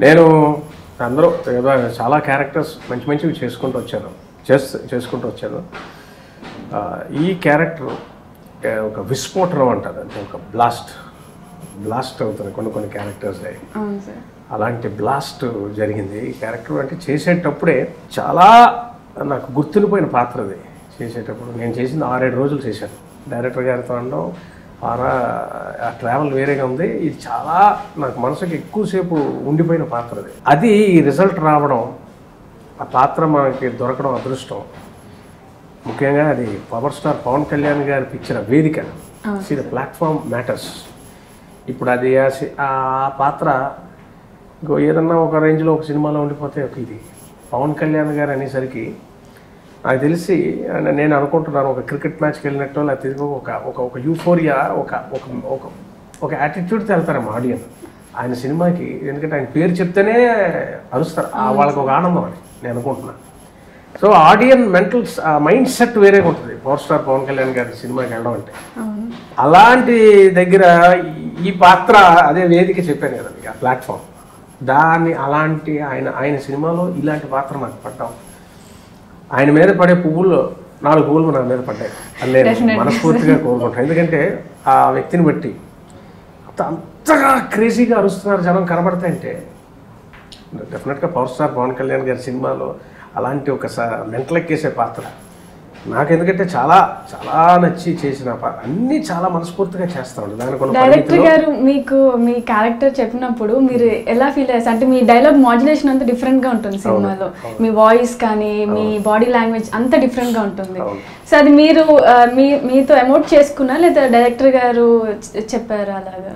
నేను అందరూ ఏదో చాలా క్యారెక్టర్స్ మంచి మంచివి చేసుకుంటూ వచ్చాను. చేస్ చేసుకుంటూ వచ్చాను. ఆ, ఈ క్యారెక్టర్ ఒక విస్ఫోటనం అంటారు అంటే ఒక బ్లాస్ట్ బ్లాస్ట్ అవుతుంది కొన్ని కొన్ని క్యారెక్టర్స్ అలాంటి బ్లాస్ట్ జరిగింది. ఈ క్యారెక్టర్ అంటే చేసేటప్పుడే చాలా నాకు గుర్తుండిపోయిన పాత్ర అది. చేసేటప్పుడు నేను చేసింది ఆరేడు రోజులు చేశాను. డైరెక్టర్ గారితో అనడం ఆరా ఆ ట్రావెల్ వేరేగా ఉంది. ఇది చాలా నాకు మనసుకి ఎక్కువసేపు ఉండిపోయిన పాత్ర అది. అది ఈ రిజల్ట్ రావడం ఆ పాత్ర మనకి దొరకడం అదృష్టం. ముఖ్యంగా అది పవర్ స్టార్ పవన్ కళ్యాణ్ గారి పిక్చర్ వేదిక. సి ద ప్లాట్ఫామ్ మ్యాటర్స్ ఇప్పుడు అది ఆ సి- ఆ పాత్ర ఇంకో ఏదన్నా ఒక రేంజ్లో ఒక సినిమాలో ఉండిపోతే ఒక ఇది. పవన్ కళ్యాణ్ గారు అనేసరికి నాకు తెలిసి నేను అనుకుంటున్నాను ఒక క్రికెట్ మ్యాచ్కి వెళ్ళినట్టు లేకపోతే ఒక ఒక ఒక యూఫోరియా ఒక ఒక ఒక ఒక యాటిట్యూడ్తో వెళ్తారేమో ఆడియన్స్ ఆయన సినిమాకి ఎందుకంటే ఆయన పేరు చెప్తేనే అరుస్తారు. వాళ్ళకి ఒక ఆనందం అని నేను అనుకుంటున్నాను. So audience mental mindset వేరేగా ఉంటుంది. పవర్ స్టార్ పవన్ కళ్యాణ్ గారి సినిమాకి వెళ్ళడం అంటే. అలాంటి దగ్గర ఈ- పాత్ర అదే వేదిక చెప్పాను కదా ఆ ప్లాట్ఫామ్. దాన్ని అలాంటి ఆయన ఆయన సినిమాలో ఇలాంటి పాత్ర నాకు పడ్డాం. ఆయన మీద పడే పువ్వులు నాలుగు పువ్వులు నా మీద పడ్డాయి. అది నేను మనస్ఫూర్తిగా కోరుకుంటాను ఎందుకంటే ఆ వ్యక్తిని బట్టి అంత అంతగా క్రేజీగా అరుస్తున్నారు జనం కనబడతాయంటే డెఫినెట్గా పవర్ స్టార్ పవన్ కళ్యాణ్ గారి సినిమాలో అలాంటి ఒక మెంటలెక్కేసే పాత్ర. నాకు ఎందుకంటే చాలా చాలా నచ్చి చేసిన అన్నీ చాలా మనస్ఫూర్తిగా చేస్తాను దానికి డైరెక్టర్ గారు మీకు మీ క్యారెక్టర్ చెప్పినప్పుడు మీరు ఎలా ఫీల్ అయ్యారు? అంటే మీ డైలాగ్ మాడ్యులేషన్ అంతా డిఫరెంట్గా ఉంటుంది సినిమాలో. మీ వాయిస్ కానీ మీ బాడీ లాంగ్వేజ్ అంతా డిఫరెంట్గా ఉంటుంది. సో అది మీరు మీ మీతో ఎమోట్ చేసుకున్నా లేదా డైరెక్టర్ గారు చెప్పారా అలాగా?